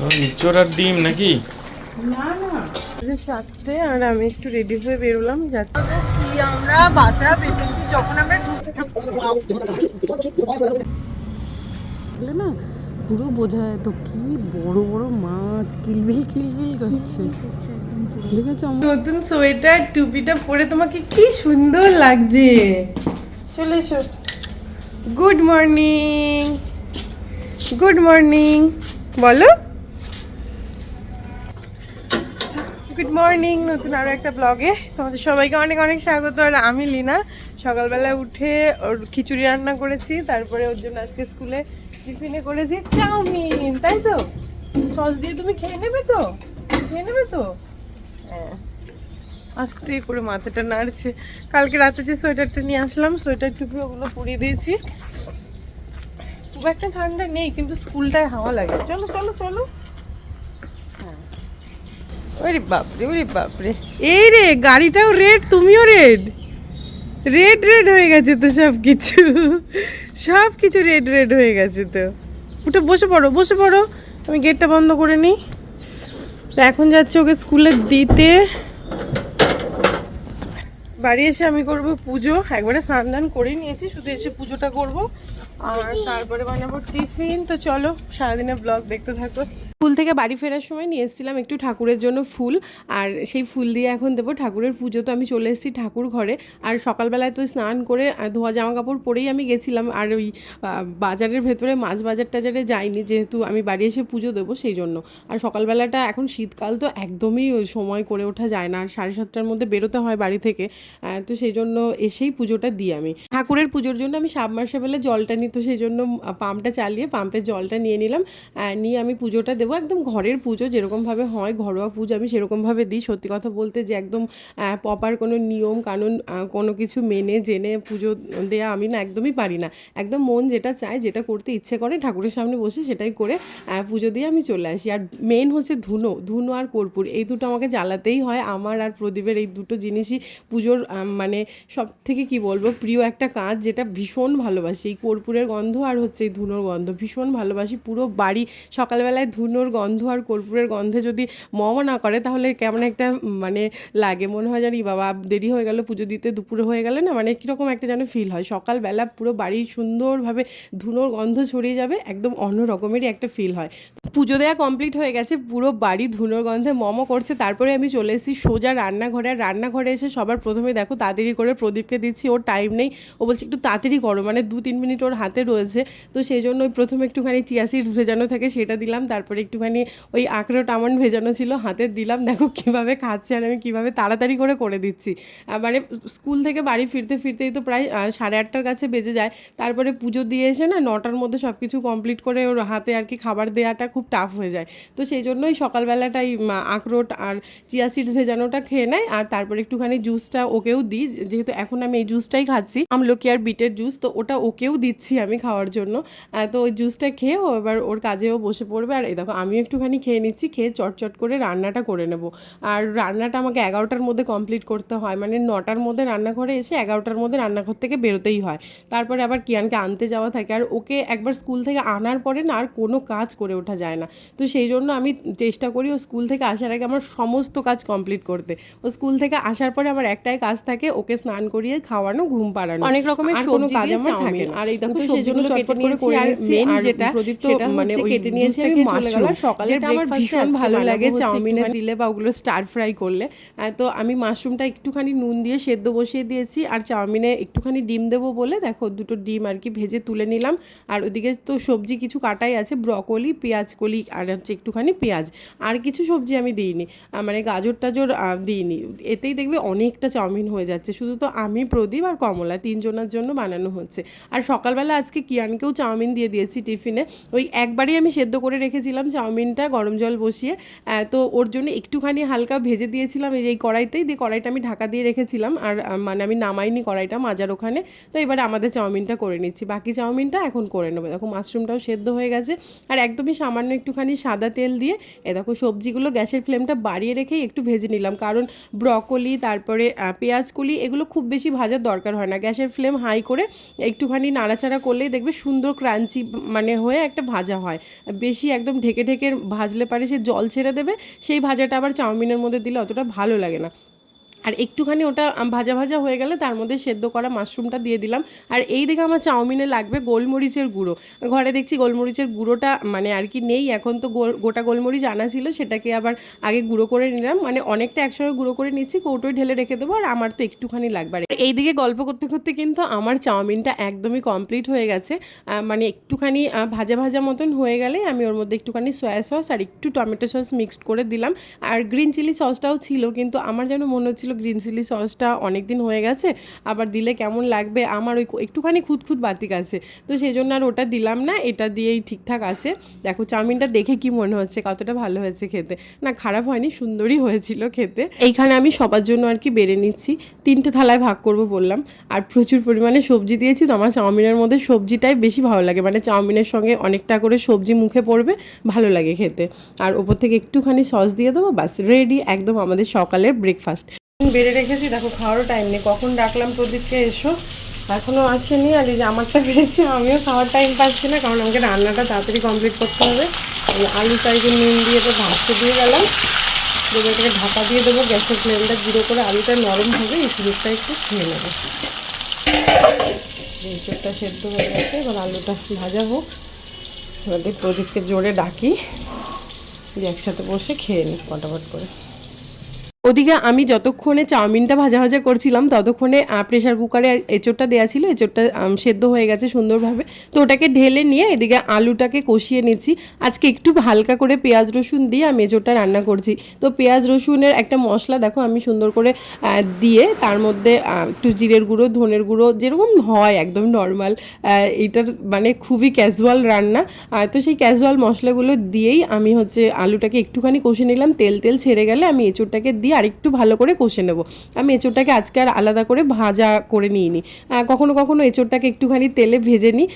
ও চোরার ডিম নাকি? না না। চারটে, আর আমি একটু রেডি হয়ে বেরোলাম, যাচ্ছি। কি আমরা বাচ্চা বেঁচেছি যখন আমরা না, পুরো বোঝা যেত কি বড় বড় মাছ, কিলবিল কিলবিল করছে। নতুন সোয়েটার, টুপিটা পরে তোমাকে কি সুন্দর লাগছে। চলে এসো। গুড মর্নিং গুড মর্নিং বলো। গুড মর্নিং নতুন আরও একটা ব্লগে তোমাদের সবাইকে অনেক অনেক স্বাগত। আর আমি লিনা। সকালবেলা উঠে ওর খিচুড়ি রান্না করেছি, তারপরে ওর জন্য আজকে স্কুলে টিফিনে করেছি চাউমিন, তাই তো? সস দিয়ে তুমি খেয়ে নেবে তো? খেয়ে নেবে তো? হ্যাঁ। আস্তে করে মাথাটা নাড়ছে। কালকে রাতে যে সোয়েটারটা নিয়ে আসলাম, সোয়েটার টুপি ওগুলো পরিয়ে দিয়েছি। খুব একটা ঠান্ডা নেই, কিন্তু স্কুলটায় হাওয়া লাগে। চলো চলো চলো। ওরে বাপরে ওরে বাপরে। এই রে, গাড়িটাও রেড তুমিও রেড রেড রেড হয়ে গেছে তো সব কিছু সব কিছু রেড রেড হয়ে গেছে তো। উঠে, বসে পড়ো বসে পড়ো। আমি গেটটা বন্ধ করে নিই। তো এখন যাচ্ছি ওকে স্কুলে দিতে। বাড়ি এসে আমি করব পুজো। একবারে স্নান দান করে নিয়েছি, শুধু এসে পুজোটা করব। আর তারপরে বানাবো টিফিন। তো চলো, সারাদিনের ব্লগ দেখতে থাকো। স্কুল থেকে বাড়ি ফেরার সময় নিয়ে এসেছিলাম একটু ঠাকুরের জন্য ফুল। আর সেই ফুল দিয়ে এখন দেবো ঠাকুরের পুজো। তো আমি চলে এসেছি ঠাকুর ঘরে। আর সকালবেলায় তো স্নান করে ধোয়া জামা কাপড় পরেই আমি গেছিলাম। আর ওই বাজারের ভেতরে মাছ বাজার টাজারে যাইনি, যেহেতু আমি বাড়ি এসে পুজো দেবো সেই জন্য। আর সকালবেলাটা এখন শীতকাল, তো একদমই সময় করে ওঠা যায় না। আর সাড়ে সাতটার মধ্যে বেরোতে হয় বাড়ি থেকে। তো সেই জন্য এসেই পুজোটা দিই আমি। ঠাকুরের পুজোর জন্য আমি সাবমার্সেবেলে জলটা নিই। তো সেই জন্য পাম্পটা চালিয়ে, পাম্পের জলটা নিয়ে নিলাম। নিয়ে আমি পুজোটা দেবো। একদম ঘরের পুজো যেরকমভাবে হয়, ঘরোয়া পুজো আমি সেরকমভাবে দিই। সত্যি কথা বলতে যে একদম প্রপার কোনো নিয়ম, কানুন কোনো কিছু মেনে, জেনে পুজো দেওয়া আমি না, একদমই পারি না। একদম মন যেটা চায়, যেটা করতে ইচ্ছে করে, ঠাকুরের সামনে বসে সেটাই করে পুজো দিয়ে আমি চলে আসি। আর মেন হচ্ছে ধুনো ধুনো আর কর্পূর। এই দুটো আমাকে জ্বালাতেই হয়। আমার আর প্রদীপের এই দুটো জিনিসই পুজোর মানে সব থেকে কি বলব, প্রিয় একটা কাজ যেটা ভীষণ ভালোবাসি। এই কর্পূরের গন্ধ আর হচ্ছে এই ধুনোর গন্ধ। ভীষণ ভালোবাসি পুরো বাড়ি। সকালবেলায় ধুনোর গন্ধ আর কর্পূরের গন্ধে যদি মম না করে, তাহলে কেমন একটা মানে লাগে। মনে হয় জানি, বাবা দেরি হয়ে গেল, পুজো দিতে দুপুরে হয়ে গেলে না মানে কীরকম একটা যেন ফিল হয়। সকালবেলা পুরো বাড়ি সুন্দরভাবে ধুনোর গন্ধ ছড়িয়ে যাবে, একদম অন্য রকমেরই একটা ফিল হয়। পুজো দেওয়া কমপ্লিট হয়ে গেছে, পুরো বাড়ি ধুনোর গন্ধে মমো করছে। তারপরে আমি চলে এসেছি সোজা রান্নাঘরে, আর রান্নাঘরে এসে সবার প্রথমে দেখো, তাড়াতাড়ি করে প্রদীপকে দিচ্ছি, ওর টাইম নেই। ও বলছে, একটু তাড়াতাড়ি করো। মানে দু তিন মিনিট ওর হাতে রয়েছে। তো সেই জন্য ওই প্রথমে একটুখানি চিয়া সিডস ভেজানো থাকে, সেটা দিলাম। তারপরে একটুখানি ওই আখরোট আমন্ড ভেজানো ছিল, হাতে দিলাম, দেখো কীভাবে খাচ্ছে আর আমি কীভাবে তাড়াতাড়ি করে করে দিচ্ছি। মানে স্কুল থেকে বাড়ি ফিরতে ফিরতেই তো প্রায় সাড়ে আটটার কাছে বেজে যায়। তারপরে পুজো দিয়ে এসে না নটার মধ্যে সব কিছু কমপ্লিট করে ওর হাতে আর কি খাবার দেওয়াটা খুব টাফ হয়ে যায়। তো সেই জন্যই সকালবেলাটাই আখরোট আর চিয়া সিডস ভেজানোটা খেয়ে নেয় আর তারপরে একটুখানি জুসটা ওকেও দিই, যেহেতু এখন আমি এই জুসটাই খাচ্ছি। আমলকি আর বিটের জুস তো ওটা ওকেও দিচ্ছি আমি খাওয়ার জন্য। তো ওই জুসটা খেয়ে ও এবার ওর কাজেও বসে পড়বে। আর এই দেখো আমিও একটুখানি খেয়ে নিচ্ছি খেয়ে চটচট করে রান্নাটা করে নেব। আর রান্নাটা আমাকে এগারোটার মধ্যে কমপ্লিট করতে হয়। মানে নটার মধ্যে রান্নাঘরে এসে এগারোটার মধ্যে রান্নাঘর থেকে বেরোতেই হয়। তারপরে আবার কিয়ানকে আনতে যাওয়া থাকে। আর ওকে একবার স্কুল থেকে আনার পরে না আর কোনো কাজ করে ওঠা যায় না। তো সেই জন্য আমি চেষ্টা করি ও স্কুল থেকে আসার আগে আমার সমস্ত কাজ কমপ্লিট করতে। ও স্কুল থেকে আসার পরে আমার একটাই কাজ থাকে ওকে স্নান করিয়ে খাওয়ানো ঘুম পাড়ানো। অনেক রকমের কোনো কাজ আমার থাকে আর এই দেখো সেজন্য সবজিগুলো চটপট করে নিয়েছি করে আর নিয়েছি আর যেটা প্রদীপ তো মানে কেটে নিয়েছি juice মাশরুম। সকালে আমার ভীষণ ভালো লাগে চাউমিনে দিলে বা ওগুলো স্টার ফ্রাই করলে। তো আমি মাশরুমটা একটুখানি নুন দিয়ে সেদ্ধ বসিয়ে দিয়েছি আর চাউমিনে একটুখানি ডিম দেবো বলে দেখো দুটো ডিম আর কি ভেজে তুলে নিলাম। আর ওদিকে তো সবজি কিছু কাটাই আছে ব্রকলি পেঁয়াজ কলি আর হচ্ছে একটুখানি পেঁয়াজ। আর কিছু সবজি আমি দিইনি মানে গাজর টাজর দিইনি। এতেই দেখবে অনেকটা চাউমিন হয়ে যাচ্ছে শুধু তো আমি প্রদীপ আর কমলা তিনজনের জন্য বানানো হচ্ছে। আর সকালবেলা আজকে কিয়ানকেও চাউমিন দিয়ে দিয়েছি টিফিনে। ওই একবারই আমি সেদ্ধ করে রেখেছিলাম চাউমিনটা গরম জল বসিয়ে তো ওর জন্য একটুখানি হালকা ভেজে দিয়েছিলাম। এই কড়াইতেই দিয়ে কড়াইটা আমি ঢাকা দিয়ে রেখেছিলাম। আর মানে আমি নামাইনি কড়াইটা মাজার ওখানে। তো এবারে আমাদের চাউমিনটা করে নিচ্ছি। বাকি চাউমিনটা এখন করে নেব। দেখো মাশরুমটাও সেদ্ধ হয়ে গেছে। আর একদমই সামান্য একটুখানি সাদা তেল দিয়ে এ দেখো সবজিগুলো গ্যাসের ফ্লেমটা বাড়িয়ে রেখেই একটু ভেজে নিলাম। কারণ ব্রকলি তারপরে আহ, পেঁয়াজ কলি এগুলো খুব বেশি ভাজার দরকার হয় না। গ্যাসের ফ্লেম হাই করে একটুখানি নাড়াচাড়া করলেই দেখবে সুন্দর ক্রাঞ্চি মানে হয়ে একটা ভাজা হয়। বেশি একদম ঢেকে ঢেকে ঢেকে ভাজলে পারে, সে জল ছেড়ে দেবে, সেই ভাজাটা আবার চাউমিনের মধ্যে দিলে অতটা ভালো লাগে না। আর একটুখানি ওটা ভাজা ভাজা হয়ে গেলে তার মধ্যে সেদ্ধ করা মাশরুমটা দিয়ে দিলাম। আর এই দিকে আমার চাউমিনে লাগবে গোলমরিচের গুঁড়ো। ঘরে দেখছি গোলমরিচের গুঁড়োটা মানে আর কি নেই, এখন তো গোটা গোলমরিচ আনা ছিল, সেটাকে আবার আগে গুঁড়ো করে নিলাম। মানে অনেকটা একসঙ্গে গুঁড়ো করে নিচ্ছি, কৌটোয় ঢেলে রেখে দেবো, আর আমার তো একটুখানি লাগবে। আর এইদিকে গল্প করতে করতে কিন্তু আমার চাউমিনটা একদমই কমপ্লিট হয়ে গেছে। মানে একটুখানি ভাজা ভাজা মতন হয়ে গেলে আমি ওর মধ্যে একটুখানি সয়া সস আর একটু টমেটো সস মিক্সড করে দিলাম। আর গ্রিন চিলি সসটাও ছিল, কিন্তু আমার যেন মনে হচ্ছিল গ্রিন চিলি সসটা অনেক দিন হয়ে গেছে, আবার দিলে কেমন লাগবে? আমার ওই একটুখানি খুঁতখুত বাতিক আছে। তো সেই জন্য আর ওটা দিলাম না, এটা দিয়েই ঠিকঠাক আছে। দেখো চাউমিনটা দেখে কি মনে হচ্ছে, কতটা ভালো হয়েছে খেতে। না, খারাপ হয়নি, সুন্দরই হয়েছিল খেতে। এইখানে আমি সবার জন্য আর কি বেড়ে নিচ্ছি। তিনটে থালায় ভাগ করব বললাম। আর প্রচুর পরিমাণে সবজি দিয়েছি, তো আমার চাউমিনের মধ্যে সবজিটাই বেশি ভালো লাগে। মানে চাউমিনের সঙ্গে অনেকটা করে সবজি মুখে পড়বে, ভালো লাগে খেতে। আর ওপর থেকে একটুখানি সস দিয়ে দেবো বাস রেডি একদম আমাদের সকালের ব্রেকফাস্ট বেড়ে রেখেছি, দেখো খাওয়ারও টাইম নেই। কখন ডাকলাম প্রদীপকে, এসো। এখনও আসেনি, আর এই যে আমারটা বেড়েছি আমিও খাওয়ার টাইম পাচ্ছি না, কারণ আমাকে রান্নাটা তাড়াতাড়ি কমপ্লিট করতে হবে। আলু চাইকে নুন দিয়ে তো ভাজতে দিয়ে গেলাম। দিয়ে এটাকে ঢাকা দিয়ে দেবো, গ্যাসের ফ্লেমটা জিরো করে আলুটা নরম হবে, এই সুযোগটা একটু খেয়ে নেব। এঁচড়টা সেদ্ধ হয়ে গেছে, এবার আলুটা ভাজা হোক। এবার প্রদীপকে জোরে ডাকি দিয়ে একসাথে বসে খেয়ে নিই ফটাফট করে। ওদিকে আমি যতক্ষণে চাউমিনটা ভাজা ভাজা করছিলাম, ততক্ষণে প্রেশার কুকারে এঁচোড়টা দেওয়া ছিল, এঁচোড়টা সেদ্ধ হয়ে গেছে সুন্দরভাবে। তো ওটাকে ঢেলে নিয়ে এদিকে আলুটাকে কষিয়ে নিচ্ছি। আজকে একটু হালকা করে পেঁয়াজ রসুন দিয়ে আমি এঁচোড়টা রান্না করছি। তো পেঁয়াজ রসুনের একটা মশলা দেখো, আমি সুন্দর করে দিয়ে তার মধ্যে একটু জিরের গুঁড়ো, ধনের গুঁড়ো, যেরকম হয়, একদম নর্মাল এইটার মানে খুবই ক্যাজুয়াল রান্না। তো সেই ক্যাজুয়াল মশলাগুলো দিয়েই আমি হচ্ছে আলুটাকে একটুখানি কষে নিলাম। তেল তেল ছেড়ে গেলে আমি এঁচোড়টাকে দিয়ে আর একটু ভালো করে কষে নেব। আমি এঁচোড়টাকে আজকে আর আলাদা করে ভাজা করে নিইনি। কখনো কখনো এঁচোড়টাকে একটুখানি তেলে ভেজে নিই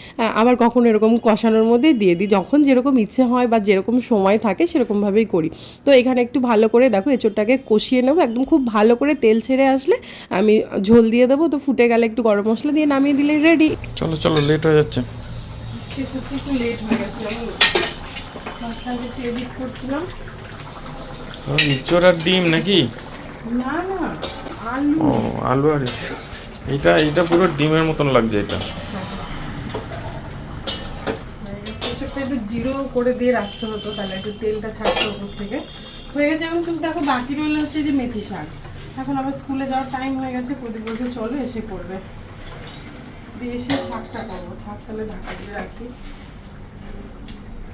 আবার কখনো এরকম কষানোর মধ্যে দিয়ে দিই। যখন যেরকম ইচ্ছে হয় বা যেরকম সময় থাকে সেরকমভাবেই করি। তো এখানে একটু ভালো করে দেখো এঁচোড়টাকে কষিয়ে নেব। একদম খুব ভালো করে তেল ছেড়ে আসলে আমি ঝোল দিয়ে দেবো। তো ফুটে গেলে একটু গরম মশলা দিয়ে নামিয়ে দিলে রেডি চলো চলো লেট হয়ে যাচ্ছে। সত্যি একটু লেট হয়ে গেছে করছিলাম ও, ইঁচড় ডিম নাকি? না না আলু। ও আলু আর। এইটা এইটা পুরো ডিমের মতন লাগছে এটা। একটু জিরো করে দিয়ে রাখতে হতো তাহলে একটু তেলটা ছাড়তো উপর থেকে। হয়ে গেছে এখন শুধু দেখো বাকি রইল হচ্ছে যে মেথি শাক। এখন আবার স্কুলে যাওয়ার টাইম হয়ে গেছে প্রদীপ বলছে চলো এসে করবে। দিয়ে এসে শাকটা করব। শাক তাহলে ঢাকা দিয়ে রাখি।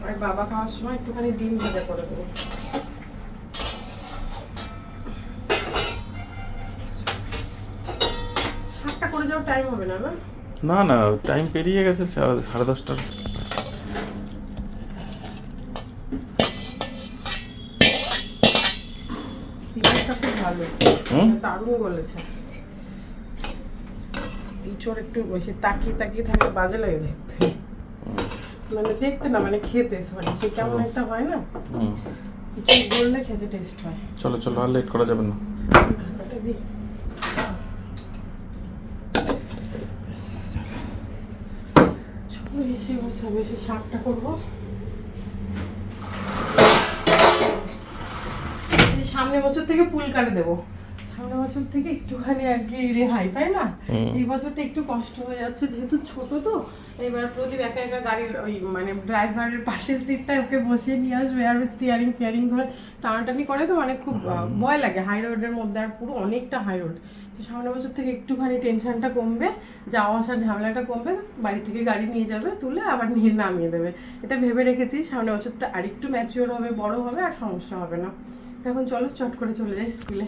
আর বাবা খাওয়ার সময় একটুখানি ডিম ভাজা করে দেবো। করে যাওয়ার টাইম হবে না না? না না টাইম পেরিয়ে গেছে সাড়ে দশটার। পিঁয়াজটা ভালো। দারুণ বলেছে। ইঁচড় একটু বেশি তাকিয়ে তাকিয়ে থাকলে বাজে লাগে দেখতে। মানে দেখতে না মানে খেতে মানে সে কেমন একটা হয় না। বললে খেতে টেস্ট হয়। চলো চলো আর লেট করা যাবে না ঢাকাটা দিই। ব্যাস, চলো। চলো বুঝছ বেশি শাকটা করব। সামনে বছর থেকে পুল কাটে দেবো। সামনে বছর থেকে একটুখানি আর কি রেহাই তাই না? এই বছরটা একটু কষ্ট হয়ে যাচ্ছে যেহেতু ছোট তো এবার প্রদীপ একা একা গাড়ির ওই মানে ড্রাইভারের পাশের সিটটা ওকে বসিয়ে নিয়ে আসবে আর স্টিয়ারিং ফিয়ারিং ধরে টানাটানি করে তো মানে খুব ভয় লাগে। হাই রোডের মধ্যে আর পুরো অনেকটা হাই রোড তো সামনে বছর থেকে একটুখানি টেনশনটা কমবে যাওয়া আসার ঝামেলাটা কমবে বাড়ি থেকে গাড়ি নিয়ে যাবে তুলে আবার নিয়ে নামিয়ে দেবে। এটা ভেবে রেখেছি সামনে বছরটা আরেকটু ম্যাচিওর হবে বড় হবে আর সমস্যা হবে না। এখন চলো চট করে চলে যাই স্কুলে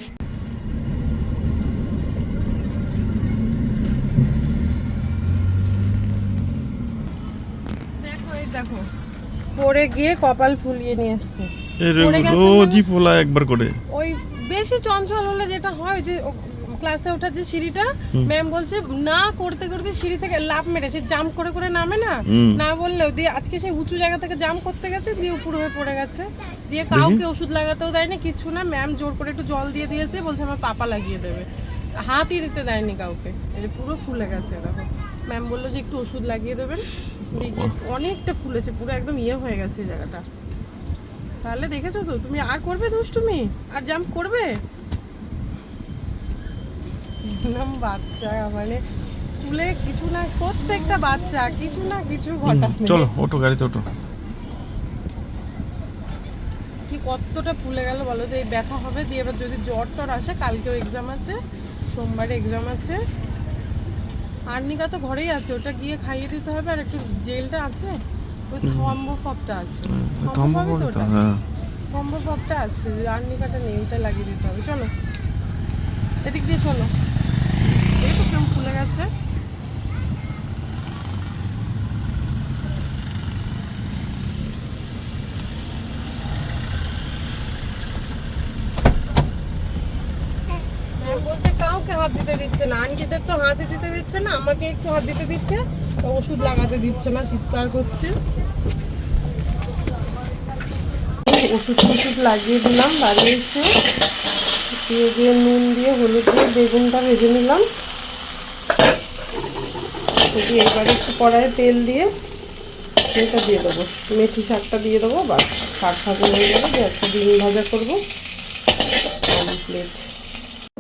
দেখো এই দেখো পড়ে গিয়ে কপাল ফুলিয়ে নিয়ে এসছে। রোজই পোলা একবার করে। ওই বেশি চঞ্চল হলে যেটা হয় যে ক্লাসে ওঠার যে সিঁড়িটা ম্যাম বলছে না করতে করতে সিঁড়ি থেকে লাভ মেরেছে জাম্প করে করে নামে না? না বললেও দিয়ে আজকে সেই উঁচু জায়গা থেকে জাম্প করতে গেছে দিয়ে উপর হয়ে পড়ে গেছে। দিয়ে কাউকে ওষুধ লাগাতেও দেয়নি কিছু না। ম্যাম জোর করে একটু জল দিয়ে দিয়েছে বলছে আমার পাপা লাগিয়ে দেবে। হাতই দিতে দেয়নি কাউকে। পুরো ফুলে গেছে দেখো। ম্যাম বলল যে একটু ওষুধ লাগিয়ে দেবেন। গিয়ে অনেকটা ফুলেছে পুরো একদম ইয়ে হয়ে গেছে জায়গাটা। তাহলে দেখেছ তো তুমি আর করবে দুষ্টুমি? আর জাম্প করবে? বাচ্চা মানে স্কুলে কিছু না প্রত্যেকটা বাচ্চা কিছু না কিছু ঘটাবে। চলো ওটো গাড়িতে ওটো কি কতটা ফুলে গেল বলো তো এই ব্যথা হবে দিয়ে এবার যদি জ্বর টর আসে কালকেও এক্সাম আছে সোমবারে এক্সাম আছে। আর্নিকা তো ঘরেই আছে ওটা গিয়ে খাইয়ে দিতে হবে আর একটু জেলটা আছে ওই আছে। থম্বো পপটা তো থম্বো ওটা? হ্যাঁ। থম্বফপটা আছে আর্নিকাটা নেই ওটা লাগিয়ে দিতে হবে। চলো এদিক দিয়ে চলো। এই তো কেমন ফুলে গেছে ম্যাম বলছে কাউকে হাত দিতে দিচ্ছে তো হাতই দিতে দিচ্ছে না, আমাকে একটু হাত দিতে দিচ্ছে ওষুধ লাগাতে দিচ্ছে না, চিৎকার করছে। ওষুধ টষুধ লাগিয়ে দিলাম এসে দিয়ে দিয়ে নুন দিয়ে হলুদ দিয়ে বেগুনটা ভেজে নিলাম। দিয়ে এবারে একটু কড়াইয়ে তেল দিয়ে এটা দিয়ে দেবো। মেথি শাকটা দিয়ে দেবো বা শাক ভাজা হয়ে যাবে একটা ডিম ভাজা করব। প্লেট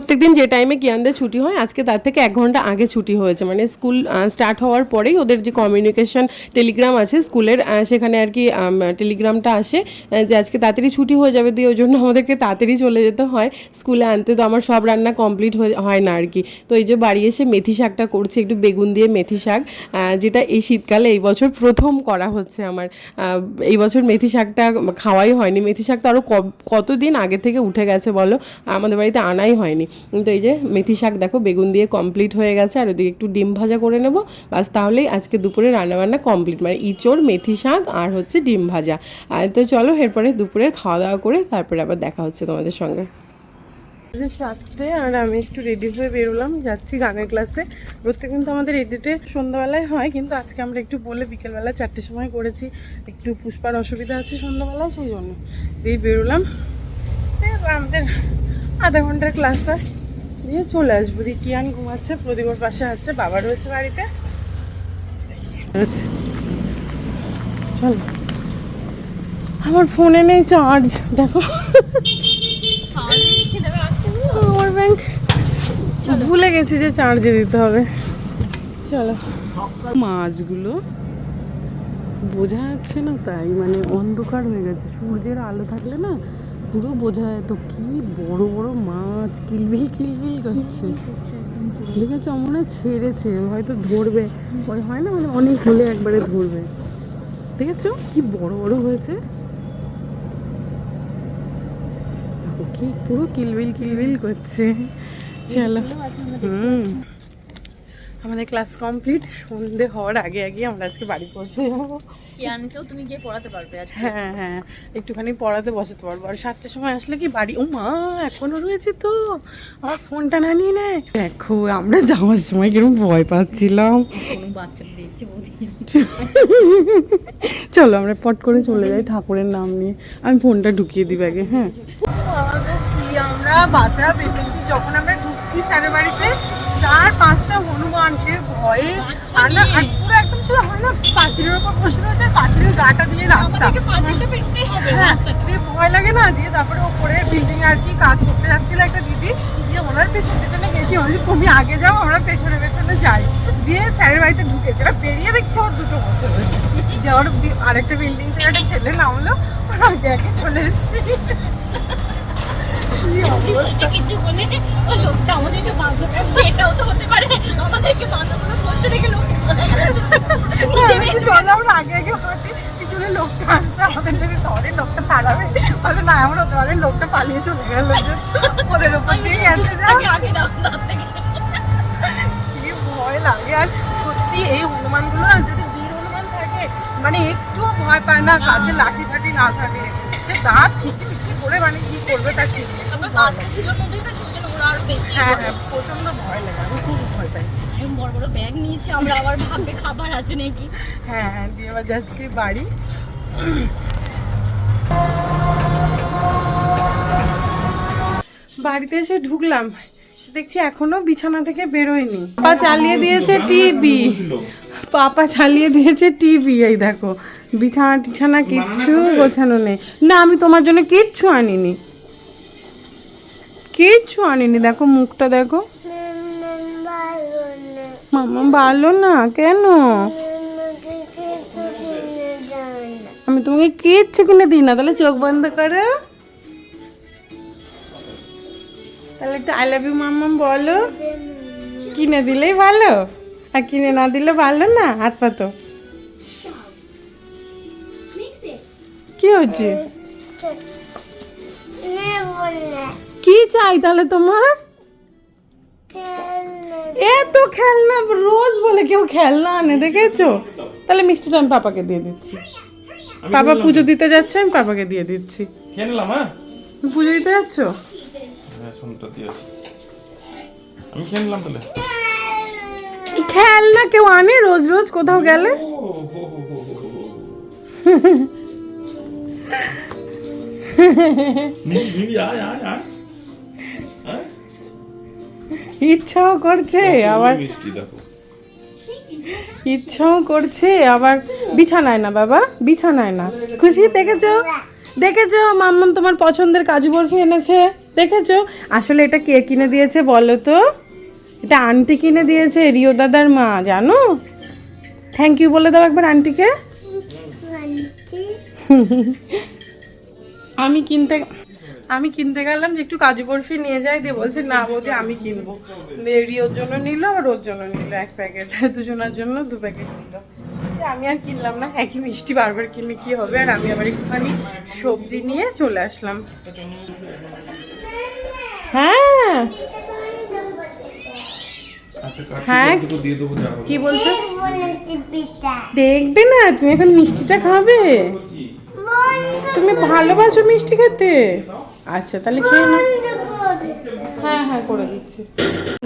প্রত্যেকদিন যে টাইমে কিয়ানদের ছুটি হয়, আজকে তার থেকে এক ঘণ্টা আগে ছুটি হয়েছে। মানে স্কুল স্টার্ট হওয়ার পরেই ওদের যে কমিউনিকেশন টেলিগ্রাম আছে স্কুলের সেখানে আর কি টেলিগ্রামটা আসে যে আজকে তাড়াতাড়ি ছুটি হয়ে যাবে দিয়ে ওই জন্য আমাদেরকে তাড়াতাড়ি চলে যেতে হয়। স্কুলে আনতে তো আমার সব রান্না কমপ্লিট হয় না আর কি। তো এই যে বাড়ি এসে মেথি শাকটা করছি, একটু বেগুন দিয়ে মেথি শাক যেটা এই শীতকালে এই বছর প্রথম করা হচ্ছে আমার। এই বছর মেথি শাকটা খাওয়াই হয়নি। মেথি শাক তো আরও কতদিন আগে থেকে উঠে গেছে বলো? আমাদের বাড়িতে আনাই হয়নি। তো এই যে মেথি শাক দেখো, বেগুন দিয়ে কমপ্লিট হয়ে গেছে, আর ওদিকে একটু ডিম ভাজা করে নেব। বাস তাহলেই আজকে দুপুরে রান্নাবান্না কমপ্লিট মানে ইঁচড়, মেথি শাক আর হচ্ছে ডিম ভাজা। আর তো চলো এরপরে দুপুরের খাওয়া দাওয়া করে তারপরে আবার দেখা হচ্ছে তোমাদের সঙ্গে। যে চারটে আর আমি একটু রেডি হয়ে বেরোলাম, যাচ্ছি গানের ক্লাসে প্রত্যেক কিন্তু আমাদের এডিটে সন্ধ্যাবেলায় হয়, কিন্তু আজকে আমরা একটু বলে বিকেলবেলা চারটের সময় করেছি। একটু পুষ্পার অসুবিধা আছে সন্ধ্যাবেলায়, সেই জন্য। দিয়ে বেরোলাম। আমাদের আধা ঘণ্টার ক্লাস হয় দিয়ে চলে আসব। দিয়ে কিয়ান ঘুমাচ্ছে প্রদীপের পাশে আছে বাবা রয়েছে বাড়িতে। রয়েছে। চলো। আমার ফোনে নেই চার্জ দেখো। আমার ব্যাংক ভুলে গেছি যে চার্জে দিতে হবে। চলো। মাছগুলো বোঝা যাচ্ছে না তাই মানে অন্ধকার হয়ে গেছে। সূর্যের আলো থাকলে না পুরো বোঝা যেত কি বড় বড় মাছ কিলবিল কিলবিল করছে। দেখেছ মনে ছেড়েছে হয়তো ধরবে। ওই হয় না মানে অনেক হলে একবারে ধরবে। দেখেছ কি বড় বড় হয়েছে? কি পুরো কিলবিল কিলবিল করছে। চলো। হুম। আমাদের ক্লাস কমপ্লিট। সন্ধে হওয়ার আগে আগে আমরা আজকে বাড়ি পৌঁছে যাব। কিয়ানকেও তুমি গিয়ে পড়াতে পারবে আজকে। হ্যাঁ হ্যাঁ একটুখানি পড়াতে বসাতে পারব। আর সাতটার সময় আসলে কি বাড়ি? ও মা এখনও রয়েছে তো। আমার ফোনটা না নিয়ে নেয় দেখো আমরা যাওয়ার সময় কীরকম ভয় পাচ্ছিলাম। কোনো বাচ্চা দেখছে চলো আমরা পট করে চলে যাই ঠাকুরের নাম নিয়ে। আমি ফোনটা ঢুকিয়ে দিই আগে হ্যাঁ। কি আমরা বাচ্চা বেঁচেছি। যখন আমরা ঢুকছি স্যারের বাড়িতে চার পাঁচটা হনুমান সে ভয়ে আর না আর পুরো একদম সে আমরা না পাঁচিলের ওপর বসে রয়েছে আর পাঁচিলের গাটা দিয়ে রাস্তা। হ্যাঁ, দিয়ে ভয় লাগে না দিয়ে তারপরে ওপরে বিল্ডিং আর কি কাজ করতে যাচ্ছিল একটা দিদি। দিয়ে ওনার পেছনে পেছনে গেছি আমি তুমি আগে যাও আমরা পেছনে পেছনে যাই। দিয়ে স্যারের বাড়িতে ঢুকেছে। এবার বেরিয়ে দেখছি আমার দুটো বছর হয়েছে দিয়ে আরেকটা বিল্ডিং থেকে একটা ছেলে নামলো। ওর আগে আগে চলে এসেছি। কিছু বলে লোকটা আমাদেরকে বাঁচাবে এটাও তো হতে পারে। আমাদেরকে বাঁচানো করতে রেখে লোকটা চলে গেল। আমি বলছি, চলো আমরা আগে আগে হাঁটি পিছনে লোকটা আসছে আমাদের যদি ধরে লোকটা তাড়াবে বলে না এমন হতে পারে লোকটা পালিয়ে চলে গেল ওদের ওপর দিয়ে গেছে আগে আগে দাও দাও কি ভয় লাগে আর সত্যি এই হনুমানগুলো যদি বীর হনুমান থাকে মানে একটুও ভয় পায় না কাছে লাঠি টাঠি না থাকলে সে দাঁত খিচি মিচি করে মানে কি করবে তা ঠিক হ্যাঁ হ্যাঁ প্রচণ্ড ভয় লাগে আমি খুব ভয় পাই। বড় বড় ব্যাগ নিয়েছি আমরা আবার ভাববে খাবার আছে নাকি? হ্যাঁ হ্যাঁ দিয়ে যাচ্ছি বাড়ি। বাড়িতে এসে ঢুকলাম দেখছি এখনও বিছানা থেকে বেরোয়নি। চালিয়ে দিয়েছে টিভি। পাপা চালিয়ে দিয়েছে টিভি এই দেখো। বিছানা টিছানা কিচ্ছু গোছানো নেই। না আমি তোমার জন্য কিচ্ছু আনিনি। কিচ্ছু আনিনি। দেখো মুখটা দেখো। মামা ভালো না কেন? আমি তোমাকে কিচ্ছু কিনে দিই না। তাহলে চোখ বন্ধ করো। তাহলে একটু আই লাভ ইউ মাম্মাম বলো। কিনে দিলেই ভালো। আর কিনে না দিলে পারলেন না? হাত পাতো কি হচ্ছে কি চাই তাহলে তোমার? এত খেলনা রোজ বলে কেউ খেলনা আনে দেখেছ? তাহলে মিষ্টিটা আমি পাপাকে দিয়ে দিচ্ছি। পাপা পুজো দিতে যাচ্ছে আমি পাপাকে দিয়ে দিচ্ছি। হ্যাঁ? তুমি পুজো দিতে যাচ্ছ? হ্যাঁ শুনতে আমি খেয়ে নিলাম তাহলে। খেলনা কেউ আনে রোজ রোজ কোথাও গেলে? ইচ্ছাও করছে, আবার ইচ্ছাও করছে, আবার বিছানায় না বাবা, বিছানায় না। খুশি? দেখেছ? দেখেছ? মাম্মাম তোমার পছন্দের কাজু বরফি এনেছে। দেখেছ? আসলে এটা কে কিনে দিয়েছে বলো তো? এটা আন্টি কিনে দিয়েছে রিও দাদার মা জানো? থ্যাংক ইউ বলে দাও একবার আন্টিকে আমি কিনতে আমি কিনতে গেলাম যে একটু কাজু বরফি নিয়ে যাই দিয়ে বলছে না বৌদি আমি কিনবো। রিওর জন্য নিল আর ওর জন্য নিল এক প্যাকেট। দুজনের জন্য দু প্যাকেট নিল। আমি আর কিনলাম না একই মিষ্টি বারবার কিনে কি হবে? আর আমি আবার একটুখানি সবজি নিয়ে চলে আসলাম। হ্যাঁ। হ্যাঁ। দুটো দিয়ে দেবো যা হবে। কি বলছো? দেখবে না তুমি এখন মিষ্টিটা খাবে। তুমি ভালোবাসো মিষ্টি খেতে। আচ্ছা তাহলে খেয়ে না হ্যাঁ হ্যাঁ করে দিচ্ছি।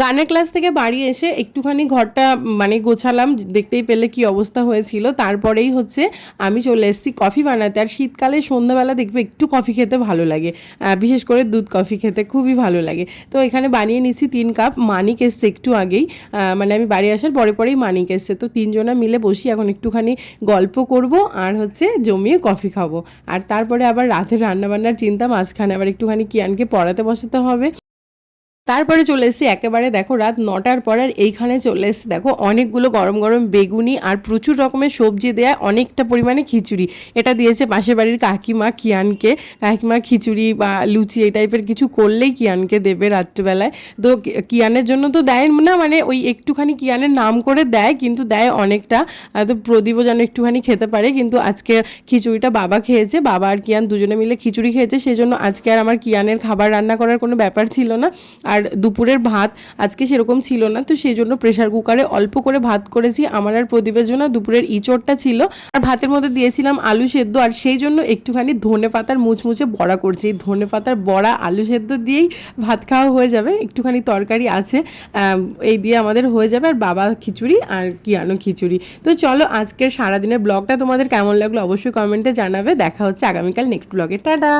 গানের ক্লাস থেকে বাড়ি এসে একটুখানি ঘরটা মানে গোছালাম, দেখতেই পেলে কি অবস্থা হয়েছিল। তারপরেই হচ্ছে আমি চলে এসেছি কফি বানাতে। আর শীতকালে সন্ধ্যাবেলা দেখবে একটু কফি খেতে ভালো লাগে। বিশেষ করে দুধ কফি খেতে খুবই ভালো লাগে। তো এখানে বানিয়ে নিচ্ছি তিন কাপ। মানিক এসছে একটু আগেই। মানে আমি বাড়ি আসার পরে পরেই মানিক এসছে। তো তিনজনা মিলে বসি, এখন একটুখানি গল্প করব আর হচ্ছে জমিয়ে কফি খাব। আর তারপরে আবার রাতের রান্নাবান্নার চিন্তা, মাঝখানে আবার একটুখানি কিয়ানকে পড়াতে বসাতে হবে। তারপরে চলে এসেছি একেবারে, দেখো রাত নটার পর আর এইখানে চলে এসেছি। দেখো অনেকগুলো গরম গরম বেগুনি আর প্রচুর রকমের সবজি দেয়া, অনেকটা পরিমাণে খিচুড়ি। এটা দিয়েছে পাশের বাড়ির কাকিমা কিয়ানকে। কাকিমা খিচুড়ি বা লুচি এই টাইপের কিছু করলেই কিয়ানকে দেবে রাত্রিবেলায়। তো কিয়ানের জন্য তো দেয় না মানে ওই একটুখানি কিয়ানের নাম করে দেয়, কিন্তু দেয় অনেকটা। তো প্রদীপও যেন একটুখানি খেতে পারে, কিন্তু আজকে খিচুড়িটা বাবা খেয়েছে। বাবা আর কিয়ান দুজনে মিলে খিচুড়ি খেয়েছে সেই জন্য আজকে আর আমার কিয়ানের খাবার রান্না করার কোনো ব্যাপার ছিল না। আর দুপুরের ভাত আজকে সেরকম ছিল না, তো সেই জন্য প্রেশার কুকারে অল্প করে ভাত করেছি। আমার আর প্রদীপের জন্য দুপুরের ইঁচড়টা ছিল। আর ভাতের মধ্যে দিয়েছিলাম আলু সেদ্ধ, আর সেই জন্য একটুখানি ধনে পাতার মুচমুচে বড়া করছি। ধনে পাতার বড়া, আলু সেদ্ধ দিয়েই ভাত খাওয়া হয়ে যাবে। একটুখানি তরকারি আছে এই দিয়ে আমাদের হয়ে যাবে। আর বাবা খিচুড়ি আর কিয়ানো খিচুড়ি। তো চলো আজকের সারাদিনের ব্লগটা তোমাদের কেমন লাগল অবশ্যই কমেন্টে জানাবে। দেখা হচ্ছে আগামীকাল নেক্সট ব্লগে। টাটা!